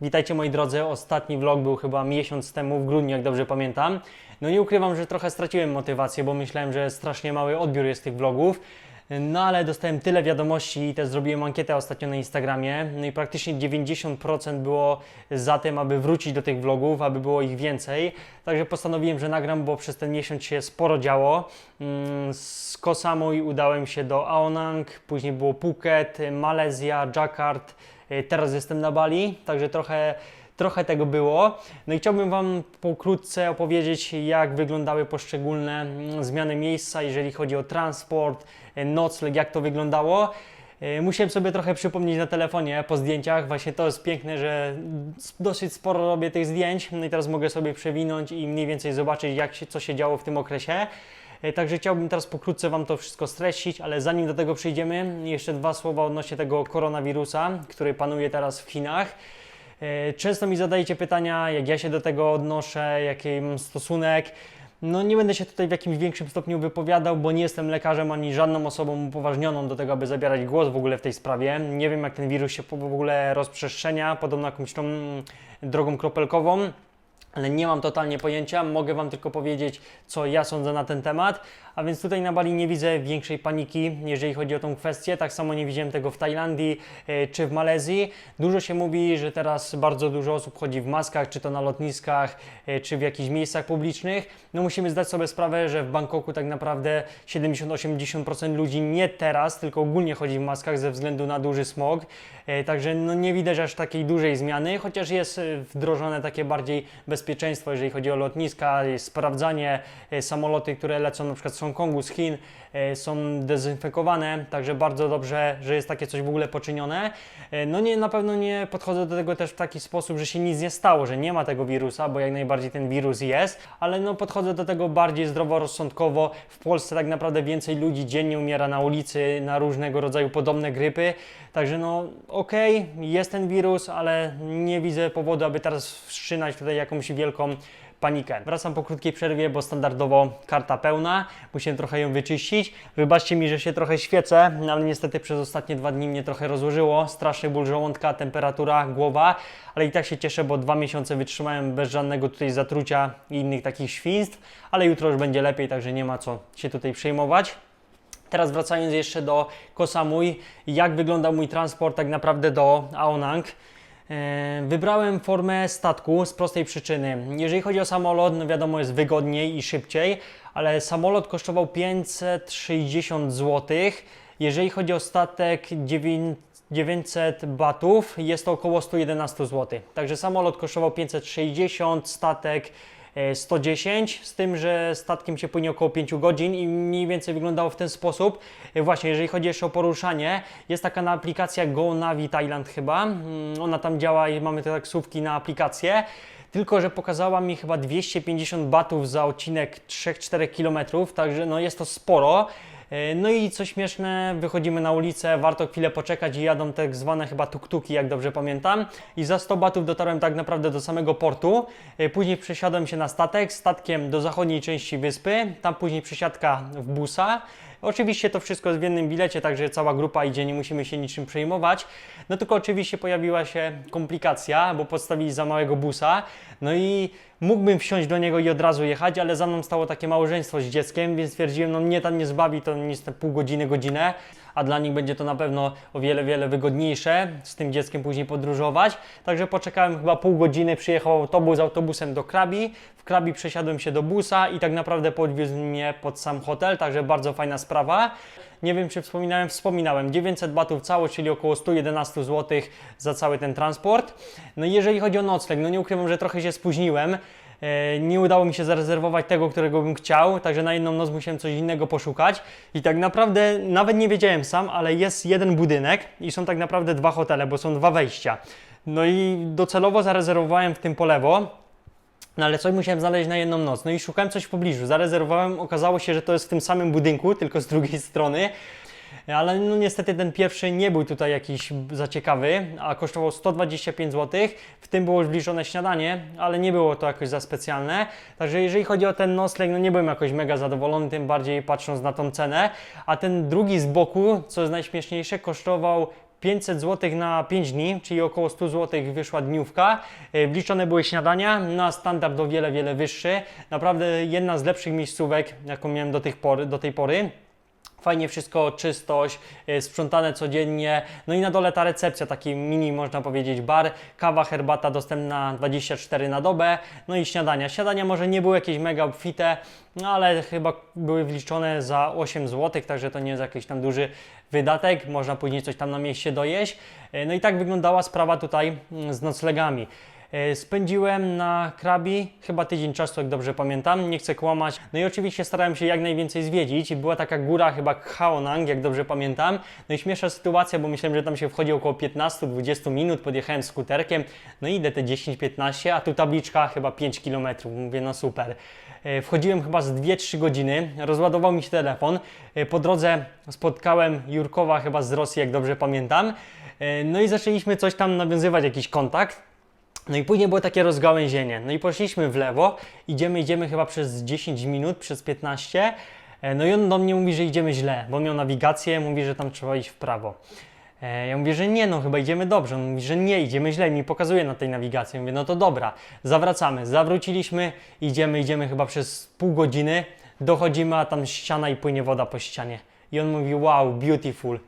Witajcie moi drodzy, ostatni vlog był chyba miesiąc temu, w grudniu jak dobrze pamiętam. No nie ukrywam, że trochę straciłem motywację, bo myślałem, że strasznie mały odbiór jest tych vlogów. No ale dostałem tyle wiadomości i też zrobiłem ankietę ostatnio na Instagramie. No i praktycznie 90% było za tym, aby wrócić do tych vlogów, aby było ich więcej. Także postanowiłem, że nagram, bo przez ten miesiąc się sporo działo. Mm, Z Koh udałem się do Aonang, później było Phuket, Malezja, Jakarta. Y, Teraz jestem na Bali, także trochę, trochę tego było. No i chciałbym Wam pokrótce opowiedzieć, jak wyglądały poszczególne mm, zmiany miejsca, jeżeli chodzi o transport, y, nocleg, jak to wyglądało. Y, Musiałem sobie trochę przypomnieć na telefonie po zdjęciach. Właśnie to jest piękne, że dosyć sporo robię tych zdjęć. No i teraz mogę sobie przewinąć i mniej więcej zobaczyć, jak się, co się działo w tym okresie. E, Także chciałbym teraz pokrótce Wam to wszystko streścić, ale zanim do tego przejdziemy, jeszcze dwa słowa odnośnie tego koronawirusa, który panuje teraz w Chinach. E, Często mi zadajecie pytania, jak ja się do tego odnoszę, jaki mam stosunek. No nie będę się tutaj w jakimś większym stopniu wypowiadał, bo nie jestem lekarzem ani żadną osobą upoważnioną do tego, aby zabierać głos w ogóle w tej sprawie. Nie wiem, jak ten wirus się w ogóle rozprzestrzenia, podobno jakąś tą drogą kropelkową ale nie mam totalnie pojęcia. Mogę Wam tylko powiedzieć, co ja sądzę na ten temat. A więc tutaj na Bali nie widzę większej paniki, jeżeli chodzi o tą kwestię. Tak samo nie widziałem tego w Tajlandii e, czy w Malezji. Dużo się mówi, że teraz bardzo dużo osób chodzi w maskach, czy to na lotniskach, e, czy w jakichś miejscach publicznych. No musimy zdać sobie sprawę, że w Bangkoku tak naprawdę 70-80% ludzi nie teraz, tylko ogólnie chodzi w maskach ze względu na duży smog. E, Także no nie widać aż takiej dużej zmiany, chociaż jest wdrożone takie bardziej bezpieczeństwo, jeżeli chodzi o lotniska, sprawdzanie e, samoloty, które lecą na przykład z Hongkongu, z Chin, e, są dezynfekowane, także bardzo dobrze, że jest takie coś w ogóle poczynione. E, No nie, na pewno nie podchodzę do tego też w taki sposób, że się nic nie stało, że nie ma tego wirusa, bo jak najbardziej ten wirus jest, ale no podchodzę do tego bardziej zdroworozsądkowo. W Polsce tak naprawdę więcej ludzi dziennie umiera na ulicy na różnego rodzaju podobne grypy, także no okej, jest ten wirus, ale nie widzę powodu, aby teraz wszczynać tutaj jakąś wielką panikę. Wracam po krótkiej przerwie, bo standardowo karta pełna. Musiałem trochę ją wyczyścić. Wybaczcie mi, że się trochę świecę, no ale niestety przez ostatnie dwa dni mnie trochę rozłożyło. Straszny ból żołądka, temperatura, głowa, ale i tak się cieszę, bo dwa miesiące wytrzymałem bez żadnego tutaj zatrucia i innych takich świństw, ale jutro już będzie lepiej, także nie ma co się tutaj przejmować. Teraz wracając jeszcze do Koh Samui, jak wyglądał mój transport tak naprawdę do Aonang. E, Wybrałem formę statku z prostej przyczyny. Jeżeli chodzi o samolot, no wiadomo jest wygodniej i szybciej, ale samolot kosztował 560 zł. Jeżeli chodzi o statek 9 900 batów, jest to około 111 zł. Także samolot kosztował 560, statek 110, z tym, że statkiem się płynie około 5 godzin i mniej więcej wyglądało w ten sposób. E, Właśnie, jeżeli chodzi jeszcze o poruszanie, jest taka aplikacja Go Navi Thailand chyba. Mm, Ona tam działa i mamy te taksówki na aplikację. Tylko, że pokazała mi chyba 250 batów za odcinek 3-4 km, także no jest to sporo. E, No i co śmieszne, wychodzimy na ulicę, warto chwilę poczekać i jadą tak zwane chyba tuk-tuki, jak dobrze pamiętam. I za 100 batów dotarłem tak naprawdę do samego portu. E, Później przesiadłem się na statek, statkiem do zachodniej części wyspy, tam później przesiadka w busa. Oczywiście to wszystko jest w jednym bilecie, także cała grupa idzie, nie musimy się niczym przejmować. No tylko oczywiście pojawiła się komplikacja, bo postawili za małego busa. No i mógłbym wsiąść do niego i od razu jechać, ale za mną stało takie małżeństwo z dzieckiem, więc stwierdziłem, no mnie tam nie zbawi to nic te pół godziny, godzinę, a dla nich będzie to na pewno o wiele, wiele wygodniejsze z tym dzieckiem później podróżować. Także poczekałem chyba pół godziny, przyjechał autobus autobusem do Krabi, w Krabi przesiadłem się do busa i tak naprawdę podwiózł mnie pod sam hotel, także bardzo fajna sprawa. Nie wiem, czy wspominałem, wspominałem. 900 batów całość, czyli około 111 zł za cały ten transport. No i jeżeli chodzi o nocleg, no nie ukrywam, że trochę się spóźniłem. E, Nie udało mi się zarezerwować tego, którego bym chciał, także na jedną noc musiałem coś innego poszukać. I tak naprawdę nawet nie wiedziałem sam, ale jest jeden budynek i są tak naprawdę dwa hotele, bo są dwa wejścia. No i docelowo zarezerwowałem w tym po lewo, no ale coś musiałem znaleźć na jedną noc. No i szukałem coś w pobliżu. Zarezerwowałem, okazało się, że to jest w tym samym budynku, tylko z drugiej strony. Ale no niestety ten pierwszy nie był tutaj jakiś za ciekawy, a kosztował 125 zł. W tym było zbliżone śniadanie, ale nie było to jakoś za specjalne. Także jeżeli chodzi o ten nocleg, no nie byłem jakoś mega zadowolony, tym bardziej patrząc na tą cenę. A ten drugi z boku, co jest najśmieszniejsze, kosztował 500 zł na 5 dni, czyli około 100 zł wyszła dniówka. E, Wliczone były śniadania, na standard o wiele, wiele wyższy. Naprawdę jedna z lepszych miejscówek, jaką miałem do, tych pory, do tej pory. Fajnie wszystko, czystość, y, sprzątane codziennie. No i na dole ta recepcja, taki mini, można powiedzieć, bar. Kawa, herbata dostępna 24 na dobę. No i śniadania. Śniadania może nie były jakieś mega obfite, no ale chyba były wliczone za 8 zł, także to nie jest jakiś tam duży wydatek. Można później coś tam na mieście dojeść. Y, No i tak wyglądała sprawa tutaj mm, z noclegami. E, Spędziłem na Krabi chyba tydzień czasu, jak dobrze pamiętam, nie chcę kłamać. No i oczywiście starałem się jak najwięcej zwiedzić. Była taka góra chyba Khaonang, jak dobrze pamiętam. No i śmieszna sytuacja, bo myślałem, że tam się wchodzi około 15-20 minut, podjechałem skuterkiem, no i idę te 10-15, a tu tabliczka chyba 5 km. Mówię, no super. E, Wchodziłem chyba z 2-3 godziny, rozładował mi się telefon. E, Po drodze spotkałem Jurkowa chyba z Rosji, jak dobrze pamiętam. No i zaczęliśmy coś tam nawiązywać, jakiś kontakt. No i później było takie rozgałęzienie. No i poszliśmy w lewo, idziemy, idziemy chyba przez 10 minut, przez 15. E, No i on do mnie mówi, że idziemy źle, bo miał nawigację, mówi, że tam trzeba iść w prawo. E, Ja mówię, że nie, no chyba idziemy dobrze. On mówi, że nie, idziemy źle, mi pokazuje na tej nawigacji. Mówię, no to dobra, zawracamy. Zawróciliśmy, idziemy, idziemy chyba przez pół godziny, dochodzimy, a tam ściana i płynie woda po ścianie. I on mówi, wow, beautiful.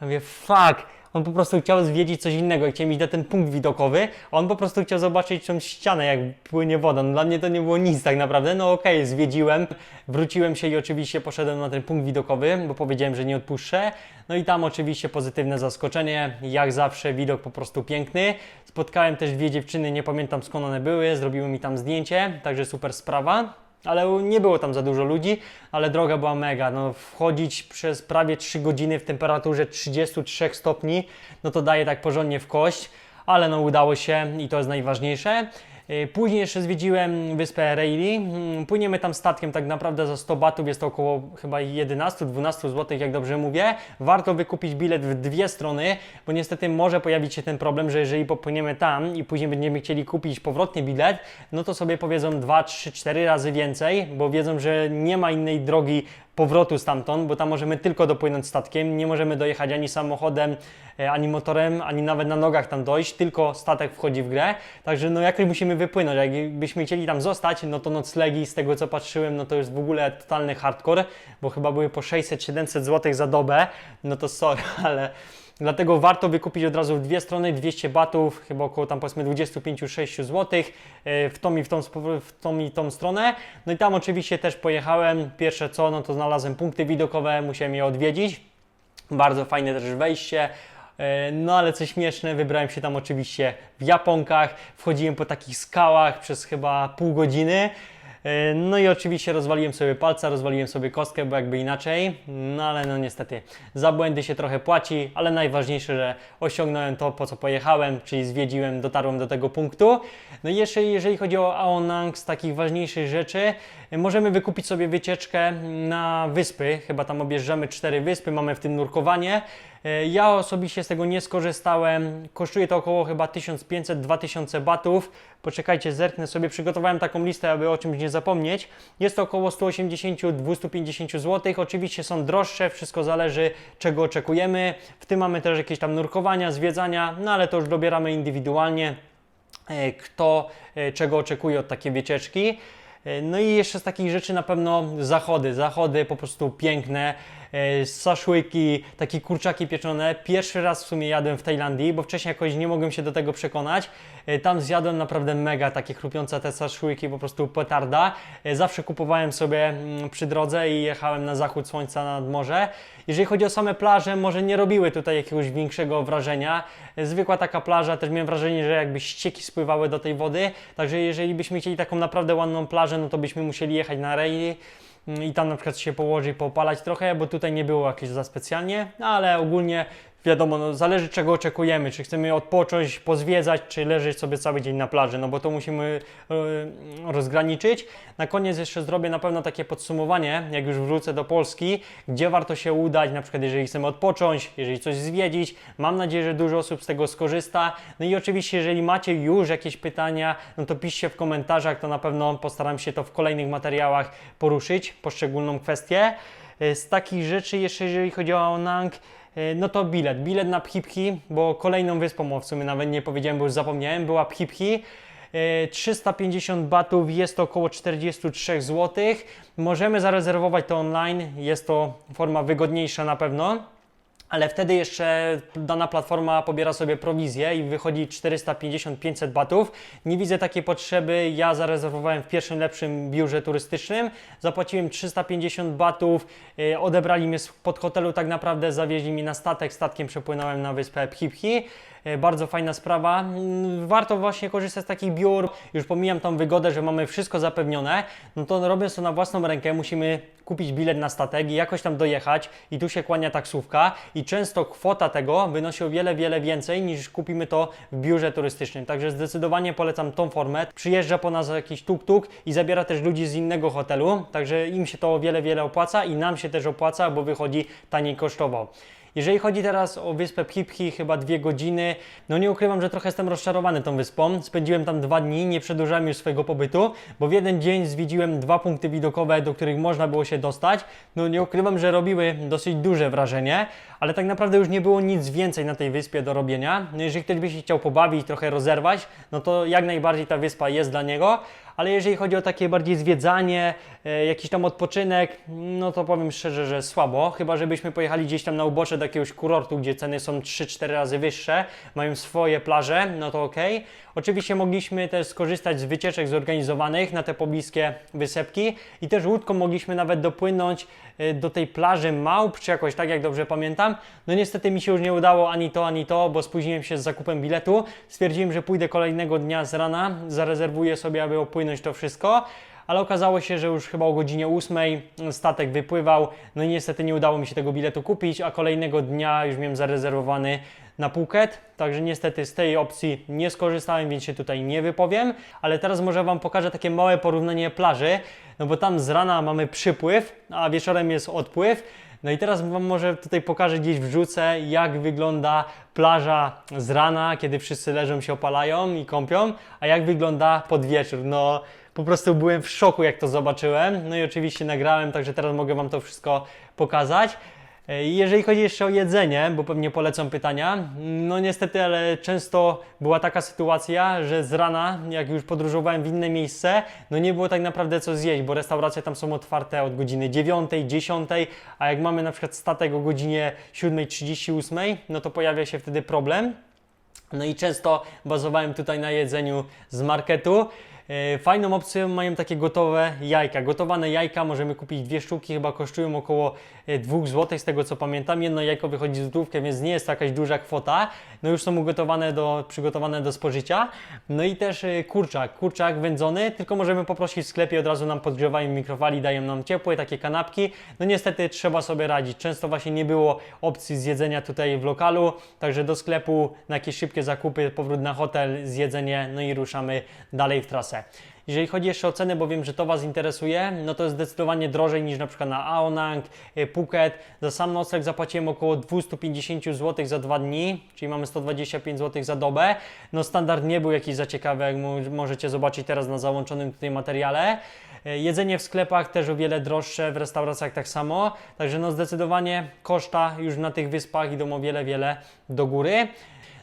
Ja mówię, fuck, on po prostu chciał zwiedzić coś innego, chciał iść na ten punkt widokowy, on po prostu chciał zobaczyć tą ścianę, jak płynie woda. No, dla mnie to nie było nic tak naprawdę. No okej, zwiedziłem, wróciłem się i oczywiście poszedłem na ten punkt widokowy, bo powiedziałem, że nie odpuszczę. No i tam oczywiście pozytywne zaskoczenie, jak zawsze widok po prostu piękny. Spotkałem też dwie dziewczyny, nie pamiętam skąd one były, zrobiły mi tam zdjęcie, także super sprawa. Ale nie było tam za dużo ludzi, ale droga była mega. No, wchodzić przez prawie 3 godziny w temperaturze 33 stopni, no to daje tak porządnie w kość, ale no udało się i to jest najważniejsze. Yy, Później jeszcze zwiedziłem wyspę Reili. Mm, Płyniemy tam statkiem tak naprawdę za 100 batów, jest to około chyba 11-12 zł, jak dobrze mówię. Warto wykupić bilet w dwie strony, bo niestety może pojawić się ten problem, że jeżeli popłyniemy tam i później będziemy chcieli kupić powrotny bilet, no to sobie powiedzą 2, 3, 4 razy więcej, bo wiedzą, że nie ma innej drogi powrotu stamtąd, bo tam możemy tylko dopłynąć statkiem, nie możemy dojechać ani samochodem, e, ani motorem, ani nawet na nogach tam dojść, tylko statek wchodzi w grę. Także no jakoś musimy wypłynąć. Jakbyśmy chcieli tam zostać, no to noclegi z tego co patrzyłem, no to jest w ogóle totalny hardcore, bo chyba były po 600-700 zł za dobę. No to sorry, ale Dlatego warto wykupić od razu w dwie strony 200 batów, chyba około tam powiedzmy 25-6 zł e, w tą i w tą, w tą i tą stronę. No i tam oczywiście też pojechałem. Pierwsze co, no to znalazłem punkty widokowe, musiałem je odwiedzić. Bardzo fajne też wejście. E, No ale co śmieszne, wybrałem się tam oczywiście w japonkach, wchodziłem po takich skałach przez chyba pół godziny. E, No i oczywiście rozwaliłem sobie palca, rozwaliłem sobie kostkę, bo jakby inaczej. No ale no niestety za błędy się trochę płaci, ale najważniejsze, że osiągnąłem to, po co pojechałem, czyli zwiedziłem, dotarłem do tego punktu. No i jeszcze jeżeli chodzi o Aonang z takich ważniejszych rzeczy, możemy wykupić sobie wycieczkę na wyspy. Chyba tam objeżdżamy cztery wyspy, mamy w tym nurkowanie. E, Ja osobiście z tego nie skorzystałem. Kosztuje to około chyba 1500-2000 batów. Poczekajcie, zerknę sobie. Przygotowałem taką listę, aby o czymś nie zapomnieć. Jest to około 180-250 zł. Oczywiście są droższe, wszystko zależy czego oczekujemy. W tym mamy też jakieś tam nurkowania, zwiedzania, no ale to już dobieramy indywidualnie e, kto e, czego oczekuje od takiej wycieczki. E, No i jeszcze z takich rzeczy na pewno zachody. Zachody po prostu piękne. E, Saszłyki, takie kurczaki pieczone. Pierwszy raz w sumie jadłem w Tajlandii, bo wcześniej jakoś nie mogłem się do tego przekonać. E, Tam zjadłem naprawdę mega takie chrupiące te saszłyki, po prostu petarda. E, Zawsze kupowałem sobie mm, przy drodze i jechałem na zachód słońca nad morze. Jeżeli chodzi o same plaże, może nie robiły tutaj jakiegoś większego wrażenia. Zwykła taka plaża, też miałem wrażenie, że jakby ścieki spływały do tej wody. Także jeżeli byśmy chcieli taką naprawdę ładną plażę, no to byśmy musieli jechać na mm, i tam na przykład się położyć, popalać trochę, bo tutaj nie było jakieś za specjalnie, no ale ogólnie wiadomo, no, zależy czego oczekujemy, czy chcemy odpocząć, pozwiedzać, czy leżeć sobie cały dzień na plaży, no bo to musimy e, rozgraniczyć. Na koniec jeszcze zrobię na pewno takie podsumowanie, jak już wrócę do Polski, gdzie warto się udać, na przykład jeżeli chcemy odpocząć, jeżeli coś zwiedzić. Mam nadzieję, że dużo osób z tego skorzysta. No i oczywiście, jeżeli macie już jakieś pytania, no to piszcie w komentarzach, to na pewno postaram się to w kolejnych materiałach poruszyć, poszczególną kwestię. E, Z takich rzeczy, jeszcze jeżeli chodzi o Nang, no to bilet. Bilet na Phiphi, bo kolejną wyspą, w sumie nawet nie powiedziałem, bo już zapomniałem, była Phiphi. E, 350 batów jest to około 43 zł. Możemy zarezerwować to online, jest to forma wygodniejsza na pewno. Ale wtedy jeszcze dana platforma pobiera sobie prowizję i wychodzi 450-500 batów. Nie widzę takiej potrzeby. Ja zarezerwowałem w pierwszym lepszym biurze turystycznym. Zapłaciłem 350 batów. yy, Odebrali mnie pod hotelu, tak naprawdę zawieźli mnie na statek. Statkiem przepłynąłem na wyspę Phiphi. Yy, Bardzo fajna sprawa. Mm, Warto właśnie korzystać z takich biur. Już pomijam tą wygodę, że mamy wszystko zapewnione. No to robiąc to na własną rękę, musimy kupić bilet na statek i jakoś tam dojechać. I tu się kłania taksówka. I często kwota tego wynosi o wiele, wiele więcej niż kupimy to w biurze turystycznym. Także zdecydowanie polecam tą formę. Przyjeżdża po nas jakiś tuk-tuk i zabiera też ludzi z innego hotelu. Także im się to o wiele, wiele opłaca i nam się też opłaca, bo wychodzi taniej kosztowo. Jeżeli chodzi teraz o wyspę Phiphi, chyba dwie godziny, no nie ukrywam, że trochę jestem rozczarowany tą wyspą. Spędziłem tam dwa dni, nie przedłużałem już swojego pobytu, bo w jeden dzień zwiedziłem dwa punkty widokowe, do których można było się dostać. No nie ukrywam, że robiły dosyć duże wrażenie, ale tak naprawdę już nie było nic więcej na tej wyspie do robienia. No jeżeli ktoś by się chciał pobawić, trochę rozerwać, no to jak najbardziej ta wyspa jest dla niego, ale jeżeli chodzi o takie bardziej zwiedzanie, e, jakiś tam odpoczynek, no to powiem szczerze, że słabo. Chyba, żebyśmy pojechali gdzieś tam na ubocze do jakiegoś kurortu, gdzie ceny są 3-4 razy wyższe, mają swoje plaże, no to ok. Oczywiście mogliśmy też skorzystać z wycieczek zorganizowanych na te pobliskie wysepki i też łódką mogliśmy nawet dopłynąć e, do tej plaży Małp, czy jakoś tak, jak dobrze pamiętam. No niestety mi się już nie udało ani to, ani to, bo spóźniłem się z zakupem biletu. Stwierdziłem, że pójdę kolejnego dnia z rana, zarezerwuję sobie, aby opłynąć to wszystko. Ale okazało się, że już chyba o godzinie 8 statek wypływał. No i niestety nie udało mi się tego biletu kupić, a kolejnego dnia już miałem zarezerwowany na Phuket. Także niestety z tej opcji nie skorzystałem, więc się tutaj nie wypowiem. Ale teraz może Wam pokażę takie małe porównanie plaży. No bo tam z rana mamy przypływ, a wieczorem jest odpływ. No i teraz Wam może tutaj pokażę, gdzieś wrzucę, jak wygląda plaża z rana, kiedy wszyscy leżą, się opalają i kąpią, a jak wygląda pod wieczór. No po prostu byłem w szoku, jak to zobaczyłem. No i oczywiście nagrałem, także teraz mogę Wam to wszystko pokazać. Jeżeli chodzi jeszcze o jedzenie, bo pewnie polecą pytania, no niestety, ale często była taka sytuacja, że z rana, jak już podróżowałem w inne miejsce, no nie było tak naprawdę co zjeść, bo restauracje tam są otwarte od godziny 9, 10, a jak mamy na przykład statek o godzinie 7.38, no to pojawia się wtedy problem. No i często bazowałem tutaj na jedzeniu z marketu. E, Fajną opcją mają takie gotowe jajka. Gotowane jajka możemy kupić dwie sztuki, chyba kosztują około 2 zł, z tego co pamiętam. Jedno jajko wychodzi z złotówkę, więc nie jest to jakaś duża kwota. No już są ugotowane do, przygotowane do spożycia. No i też e, kurczak, kurczak wędzony, tylko możemy poprosić w sklepie, od razu nam podgrzewają mikrofali, dają nam ciepłe takie kanapki. No niestety trzeba sobie radzić. Często właśnie nie było opcji zjedzenia tutaj w lokalu, także do sklepu na jakieś szybkie zakupy, powrót na hotel, zjedzenie, no i ruszamy dalej w trasę. Jeżeli chodzi jeszcze o ceny, bo wiem, że to Was interesuje, no to jest zdecydowanie drożej niż na przykład na Aonang, y, Phuket. Za sam nocleg zapłaciłem około 250 zł za dwa dni, czyli mamy 125 zł za dobę. No standard nie był jakiś za ciekawy, jak mo- możecie zobaczyć teraz na załączonym tutaj materiale. Y, Jedzenie w sklepach też o wiele droższe, w restauracjach tak samo. Także no zdecydowanie koszta już na tych wyspach idą o wiele, wiele do góry.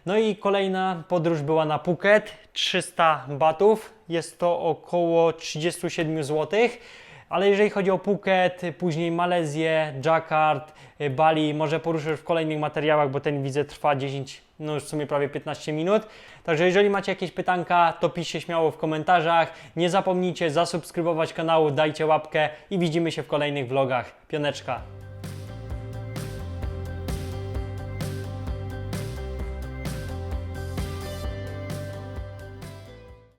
No i kolejna podróż była na Phuket, 300 batów, jest to około 37 zł. Ale jeżeli chodzi o Phuket, później Malezję, Jakart, Bali, może poruszę już w kolejnych materiałach, bo ten widzę trwa 10, no już w sumie prawie 15 minut. Także jeżeli macie jakieś pytanka, to piszcie śmiało w komentarzach. Nie zapomnijcie zasubskrybować kanału, dajcie łapkę i widzimy się w kolejnych vlogach. Pioneczka.